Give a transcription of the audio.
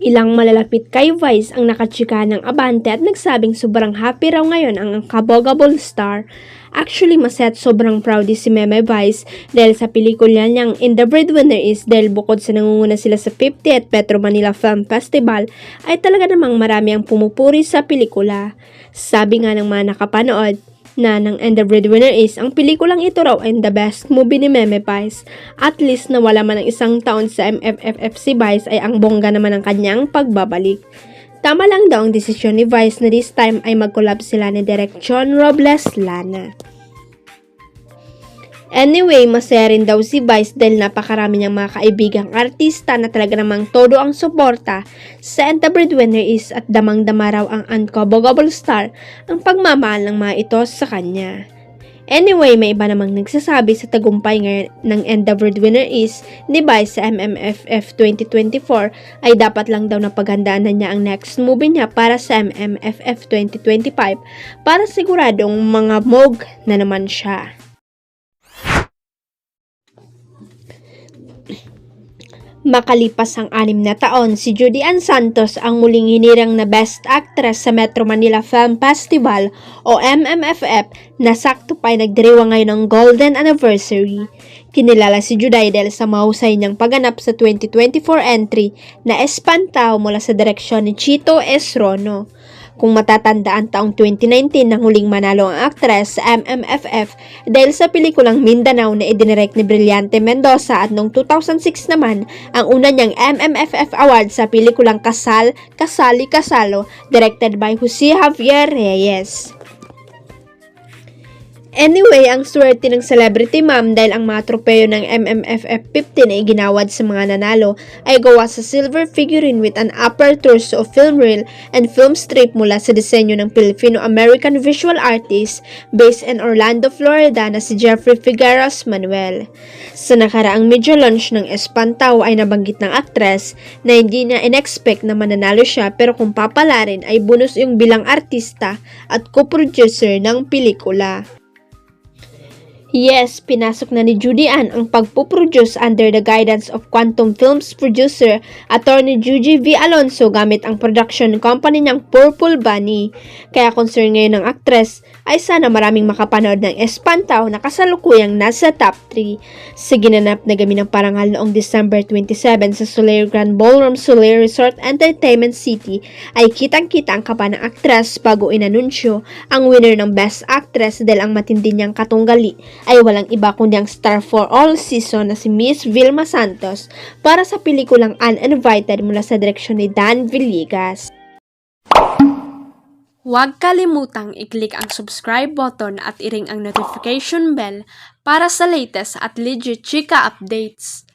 Ilang malalapit kay Vice ang nakachika ng Abante at nagsabing sobrang happy raw ngayon ang kabogable star. Actually, maset sobrang proud si Meme Vice dahil sa pelikula niyang In the Breadwinner is dahil bukod sa nangunguna sila sa 50th Petro Manila Film Festival ay talaga namang marami ang pumupuri sa pelikula. Sabi nga ng mga nakapanood, na ng And the Breadwinner is, ang pelikulang ito raw ay the best movie ni Meme Vice. At least na wala man ng isang taon sa MFFF si Vice ay ang bongga naman ng kanyang pagbabalik. Tama lang daw ang desisyon ni Vice na this time ay mag-collab sila ni Direk John Robles Lana. Anyway, masaya rin daw si Vice dahil napakarami niyang mga kaibigang artista na talaga namang todo ang suporta sa And the Breadwinner is at damang-dama raw ang uncovable star ang pagmamahal ng mga ito sa kanya. Anyway, may iba namang nagsasabi sa tagumpay ngayon ng And the Breadwinner is ni Vice sa MMFF 2024 ay dapat lang daw na paghandaan na niya ang next movie niya para sa MMFF 2025 para siguradong mga mog na naman siya. Makalipas ang anim na taon, si Judy Ann Santos ang muling hinirang na Best Actress sa Metro Manila Film Festival o MMFF na sakto pa ay nagdiriwa ngayon ng Golden Anniversary. Kinilala si Juday dahil sa mahusay niyang pagganap sa 2024 entry na Espantao mula sa direksyon ni Chito Esrono. Kung matatandaan taong 2019 nang huling manalo ang aktres sa MMFF dahil sa pelikulang Mindanao na idinirect ni Brillante Mendoza at noong 2006 naman ang una niyang MMFF Award sa pelikulang Kasal, Kasali, Kasalo directed by Jose Javier Reyes. Anyway, ang swerte ng celebrity ma'am dahil ang mga tropeyo ng MMFF 15 na iginawad sa mga nanalo ay gawa sa silver figurine with an upper torso of film reel and film strip mula sa disenyo ng Filipino-American visual artist based in Orlando, Florida na si Jeffrey Figueras Manuel. Sa nakaraang media launch ng Espantao ay nabanggit ng aktres na hindi niya in-expect na mananalo siya pero kung papalarin ay bonus yung bilang artista at co-producer ng pelikula. Yes, pinasok na ni Judy Ann ang pagpuproduce under the guidance of Quantum Films producer attorney Judy V. Alonso gamit ang production company niyang Purple Bunny. Kaya concern ngayon ng aktres ay sana maraming makapanood ng Espantaw na kasalukuyang nasa top 3. Sa ginanap na gamin ng parangal noong December 27 sa Soler Grand Ballroom Soler Resort Entertainment City ay kitang-kita ang kapa ng aktres bago inanunsyo ang winner ng Best Actress dahil ang matindi niyang katunggali ay walang iba kundi ang star for all season na si Miss Vilma Santos para sa pelikulang Uninvited mula sa direksyon ni Dan Villegas. Huwag kalimutang i-click ang subscribe button at i-ring ang notification bell para sa latest at legit chika updates.